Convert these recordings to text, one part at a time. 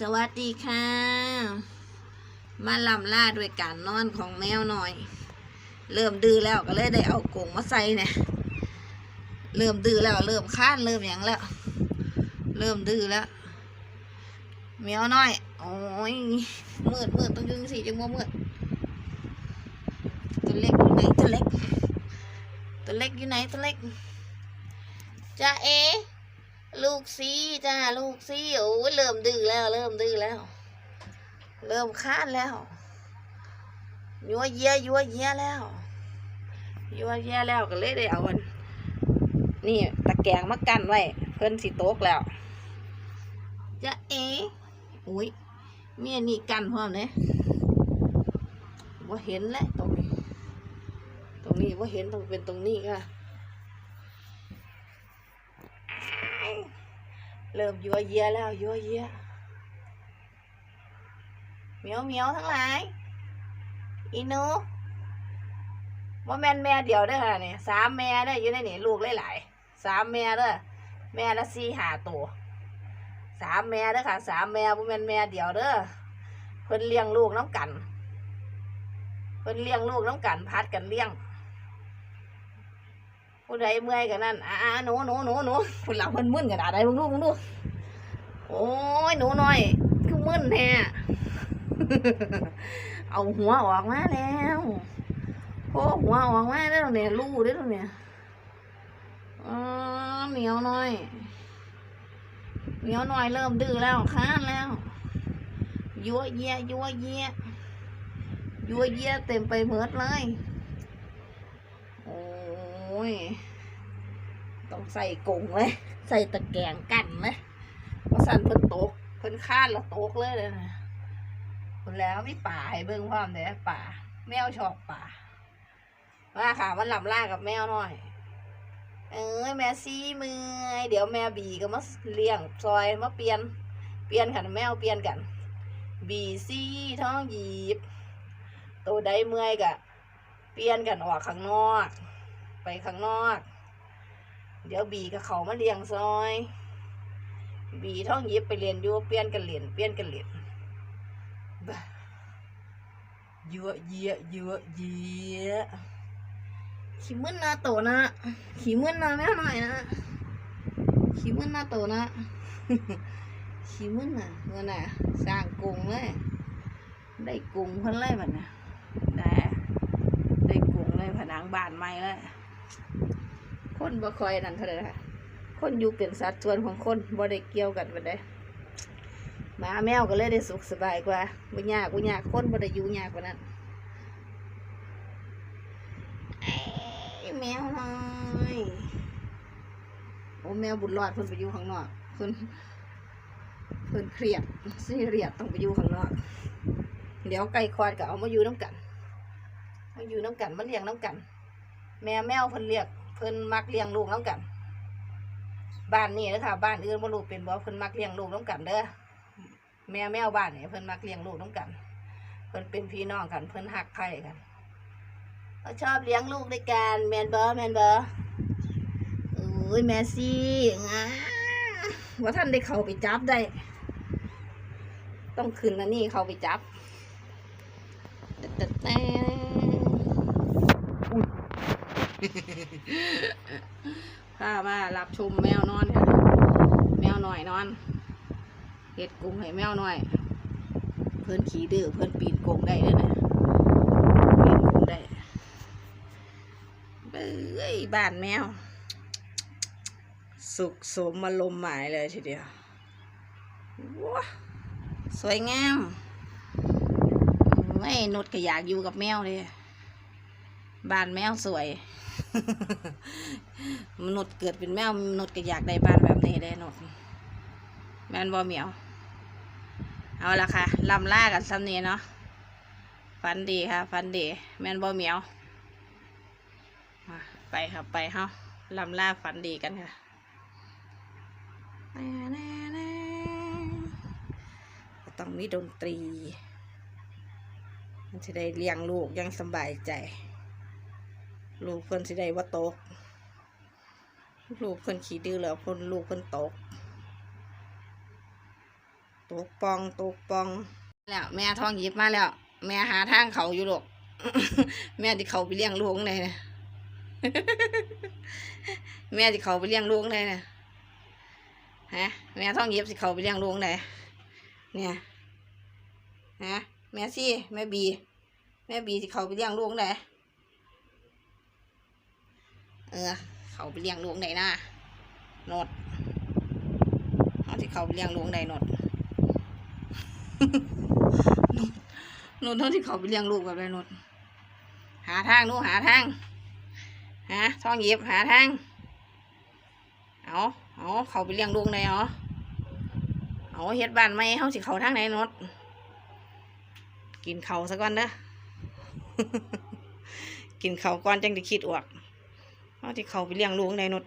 สวัสดีค่ะ มาลำล่าด้วยการนอนของแมวหน่อย เริ่มดื้อแล้วก็เลยได้เอากงมาใส่เนี่ยเริ่มดื้อแล้ว เริ่มค้านเริ่มหยังแล้ว เริ่มดื้อแล้วแมวน้อย โอ้ยมืดมืดต้องยืนสิจังว่ามืดตัวเล็กอยู่ไหนตัวเล็กตัวเล็กอยู่ไหนตัวเล็กจ้าเอ ลูกซีจ้าลูกซีโอ้ยเริ่มดื้อแล้ว เริ่มดื้อแล้ว เริ่มค้านแล้วยัวเยียยัวเยียแล้วยัวเยียแล้วก็เลยได้เอาอันนี่ตะแกรงมากันไว้ เพิ่นสิโต๊กแล้วจะเอ๋อุ้ยเมียนี่กันพร้อมเนี่ยว่าเห็นแล้วตรงนี้ ตรงนี้ว่าเห็นต้องเป็นตรงนี้ค่ะ เริ่มยัวเยียแล้วยัวเยียเมียวเมียวทั้งหลายอีนูว่าแม่นแม่เดียวเด้ค่ะนี่สามแม่เด้อยู่ในนี่ลูกหลายๆสามแม่เด้อแม่ละสี่หาตัวสามแม่เด้อค่ะสามแม่ว่าแม่นแม่เดียวเด้อเพิ่นเลี้ยงลูกน้ำกันเพิ่นเลี้ยงลูกน้ำกันพัดกันเลี้ยง ผู้ใดเมื่อยกันนั่นอ่าหนูหนูหนูหนูผู้หลังเพิ่นมึนกันอะไรมึงดูมึงดูโอ้ยหนูน้อยคือมึนแท้เอาหัวออกมาแล้วโอ้หัวออกมาได้แล้วเนี่ยลูได้แล้วเนี่ยอ๋อเหนียวน้อยเหนียวน้อยเริ่มดื้อแล้วค้านแล้วยัวเยียยัวเยียยัวเยียเต็มไปหมดเลย โอ้ย ต้องใส่กรงเลย ใส่ตะแกรงกันเลยเพราะสันเพิ่นตกเพิ่นคาดแล้วตกเลยเลยนะคนแล้วไม่ป่าให้เบิ่งความเด้อป่า แมวชอบป่าว่าค่ะมันหลับล่ากับแมวหน่อย เอ้ยแม่ซี่มือเดี๋ยวแม่บีก็มาเลี้ยงซอยมาเปลี่ยน เปลี่ยนกันแมวเปลี่ยนกัน บีซี่ท้องหยีบตัวใดเมื่อยกะเปลี่ยนกันออกข้างนอก ไปข้างนอก เดี๋ยวบีกับเขามาเลี้ยงซอย บีท้องหยิบไปเรียนอยู่เปลี่ยนกันเรียนเปลี่ยนกันเรียนบ้าเยอะเยอะเยอะเยอะขี้มึนนะโตนะขี้มึนนะแม่หน่อยนะขี้มึนนะโตนะขี้มึนนะเมื่อน่ะสร้างกรุงเลยได้กรุงเพิ่นเลยบัดน่ะได้ได้กรุงเลยผนังบ้านใหม่เลย คนบ่คอยนั่นเท่าไหร่ค่ะ คนอยู่เป็นสัดส่วนของคนบ่ได้เกี่ยวกันบัดได้หมาแมวก็เลยได้สุขสบายกว่าบ่ยากบ่ยากคนบ่ได้อยู่ยากกว่านั้นไอ้แมวน้อยโอ้แมวบุญรอดเพิ่นไปอยู่ข้างนอกเพิ่นเพิ่นเครียดซีเรียสต้องไปอยู่ข้างนอก เดี๋ยวไก่ควายก็เอามาอยู่น้ำกันมาอยู่น้ำกันมาเลี้ยงน้ำกัน แม่แมวเพิ่นเลี้ยง เพิ่นมักเลี้ยงลูกน้ำกัน บ้านนี้นะคะบ้านอื่นบ่รู้เป็นบ่เพิ่นมักเลี้ยงลูกน้ำกันเด้อแม่แมวบ้านนี่เพิ่นมักเลี้ยงลูกน้ำกัน เพิ่นเป็นพี่น้องกันเพิ่นหักไผ่กันเขาชอบเลี้ยงลูกด้วยกันแมนบ่แมนบ่โอ้ยแมซี่งาว่าท่านได้เข้าไปจับได้ ต้องขึ้นอันนี้เข้าไปจับแต่แต่ แต่อุ๊ยพามารับชมแมวนอนค่ะแมวหน่อยนอนเห็ดกรุงให้แมวหน่อย เพิ่อนขี่ดื้อเพิ่อนปีนกงได้เลยนะปีนกงได้เบ้ยบ้านแมว สุขสมมาลมหมายเลยทีเดียวว้าสวยงามไม่นดก็อยากอยู่กับแมวเลย บ้านแมวสวย มนุษย์เกิดเป็นแมวมนุษย์ก็อยากได้บ้านแบบนี้เลยนุษย์แมนบ่เหมียว เอาละค่ะลำล่ากันซ้ำนี้เนาะฟันดีค่ะฟันดีแมนบ่เหมียว ไปครับไปเฮาลำล่าฟันดีกันค่ะต้องมีดนตรี มันจะได้เลี้ยงลูกยังสบายใจ ลูกเพิ่นสิได้ว่าตก ลูกเพิ่นขี้ดื้อแล้วเพิ่นลูกเพิ่นตก ตกปองตกปอง แล้วแม่ท้องหยิบมาแล้ว แม่หาทางเขาอยู่หรอกแม่ที่เขาไปเลี้ยงลูกเลยนะแม่ที่เขาไปเลี้ยงลูกเลยนะฮะแม่ท้องหยิบสิเขาไปเลี้ยงลูกเลยเนี่ยฮะแม่ซี่แม่บี แม่บีสิเขาไปเลี้ยงลูกเลย เออ เขาไปเลี้ยงลูกไหนนะนดเขาที่เขาไปเลี้ยงลูกไหนนดนดเท่าที่เขาไปเลี้ยงลูกแบบไรนดหาทางดูหาทางหาท้องหยิบหาทางเอาเอาเขาไปเลี้ยงลูกไหนเหรอเอาเฮ็ดบ้านไหมเขาสิเขาทางไหนนดกินเขาวซะก่อนเด้อกินเขาก่อนจังได้คิดออก เขาที่เขาไปเลี้ยงลูกไหนนด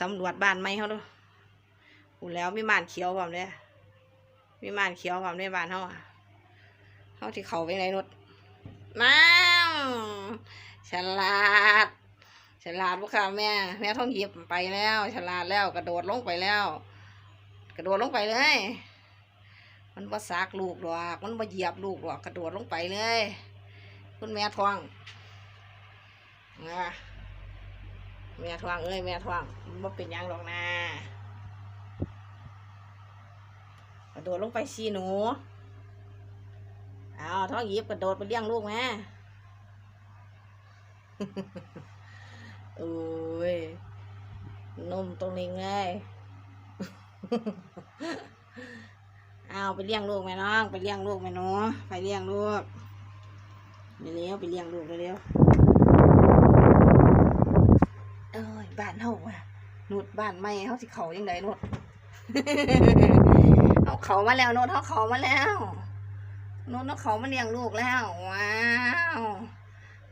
สำรวจบ้านไหมเขาดูอูแล้วมีม่านเขียวแบบเนี้ยมีม่านเขียวแบบในบ้านเขาอะเขาที่เขาไปไหนนดน้ำฉลาด ฉลาดพวกค่ะแม่ แม่ท้องหยิบไปแล้ว ฉลาดแล้วกระโดดลงไปแล้ว กระโดดลงไปเลย มันบ่ซากลูกหรอกมันบ่เหยียบลูกหรอกกระโดดลงไปเลย คุณแม่ท้องนะ แม่ท้องเอ้ยแม่ท้องมันบ่เป็นยังหรอกนะกระโดดลงไปสิหนูเอาท้องหยิบกระโดดไปเลี้ยงลูกแม่โอ้ยนมตรงนี้ไงเอาไปเลี้ยงลูกแม่น้อง ไปเลี้ยงลูกแม่หนูไปเลี้ยงลูกเร็วไปเลี้ยงลูกเร็วๆเอ้ยบ้านเฮาอะนุดบ้านไม่เฮาสิเขายังไงนุดเอาเขามาแล้วนุดเขาเขามาแล้วนุดเอาเขามาเลี้ยงลูกแล้วว้าว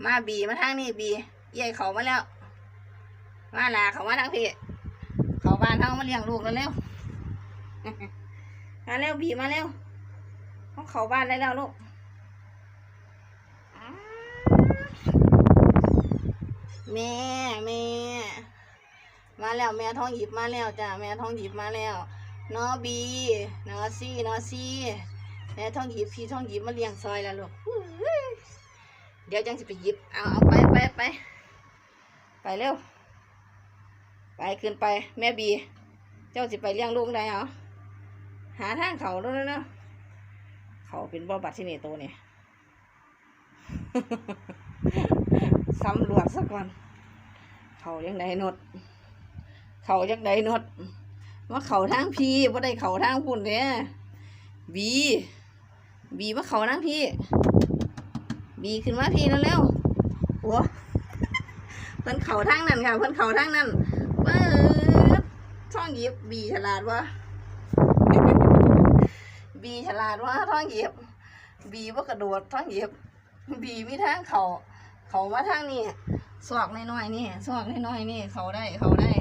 มาบีมาทางนี้บีเย่เขามาแล้วมาลาเขามาทางพี่เขาบ้านเฮามาเลี้ยงลูกแล้วเร็วมาเร็วบีมาเร็วเขาเขาบ้านได้แล้วลูกอ้าว แม่แม่ มาแล้วแม่ท้องหยิบมาแล้วจ้ะแม่ท้องหยิบมาแล้วนอบีนอซี่นอซี่แม่ท้องหยิบพี่ท้องหยิบมาเลี้ยงซอยแล้วลูกเดี๋ยวจังสิไปหยิบเอาเอาไปไปไปไปเร็วไปขึ้นไปแม่บี เจ้าสิไปเลี้ยงลูกได้เหรอหาทางเขาแล้วนะเขาเป็นบ่บัตรที่นี่ตัวเนี่ย สำรวจซะก่อน เขายังไดนด เขายังไดนดว่าเขาทางพี่ว่าได้เขาทางพุ่นเนี่ยบีบีว่าเขาทางพี่ บีขึ้นมาพี่แล้วเร็วโอ้เพิ่นเขาทางนั้นค่ะเพิ่นเขาทางนั้นเปิดช่องหยิบบีฉลาดวะบีฉลาดว่าท้องหยีบบีว่ากระโดดท้องหยีบบีมีทางเขา เขามาทางนี้สอกน้อยๆนี่สอกน้อยๆนี่ เขาได้เขาได้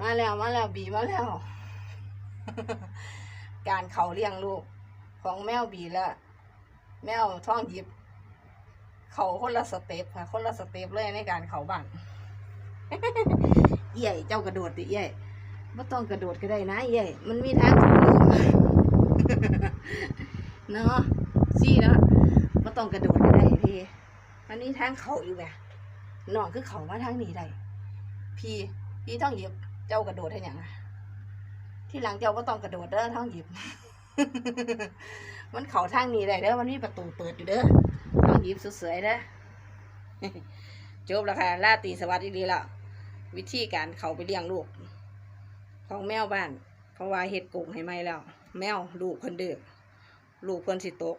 มาแล้วมาแล้วบีมาแล้ว การเขาเลี้ยงลูก ของแมวบีและแมวท้องหยิบ เขาคนละสเต็ปค่ะคนละสเต็ปเลยในการเขาบ้านเอี่เจ้ากระโดดดิเอี่ไม่ต้องกระโดดก็ได้นะเอี่มันมีทางองลูกเนาะซี่เนาะไม่ต้องกระโดดก็ได้พี่ มันมีทางเขาอยู่ไงน้องคือเขามาทางนี้ได้พี่พี่ต้องหยิบเจ้ากระโดดให้หยังที่หลังเจ้าก็ต้องกระโดดเด้อท้องหยิบ มันเขาทางนี้ได้เด้อมันมีประตูเปิดอยู่เด้อท้องหยิบสวยๆเด้อจบแล้วค่ะลาตีสวัสดีแล้ววิธีการเขาไปเลี้ยงลูก ของแมวบ้าน เพราะว่าเฮ็ดกรงให้ไม่แล้ว แมวลูกเพิ่นดื้อลูกเพิ่นสิตก